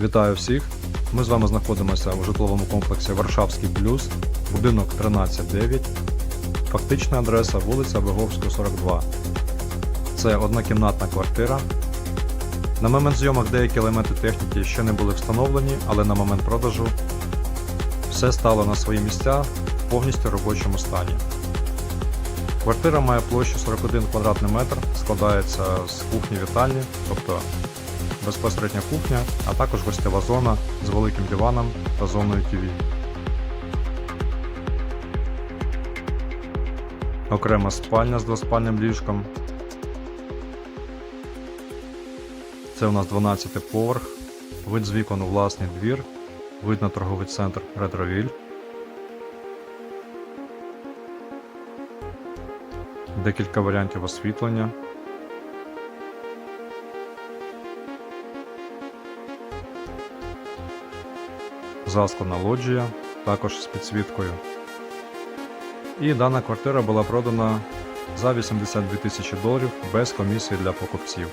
Вітаю всіх! Ми з вами знаходимося у житловому комплексі Варшавський плюс, будинок 139, фактична адреса вулиця Виговського, 42. Це однокімнатна квартира. На момент зйомок деякі елементи техніки ще не були встановлені, але на момент продажу все стало на свої місця в повністю робочому стані. Квартира має площу 41 квадратний метр, складається з кухні вітальні, тобто безпосередня кухня, а також гостєва зона з великим диваном та зоною ТВ. Окрема спальня з двоспальним ліжком. Це у нас 12 поверх, вид з вікон у власний двір, вид на торговий центр Ретровіль. Декілька варіантів освітлення. Засклана лоджія, також з підсвіткою. І дана квартира була продана за 82 тисячі доларів без комісії для покупців.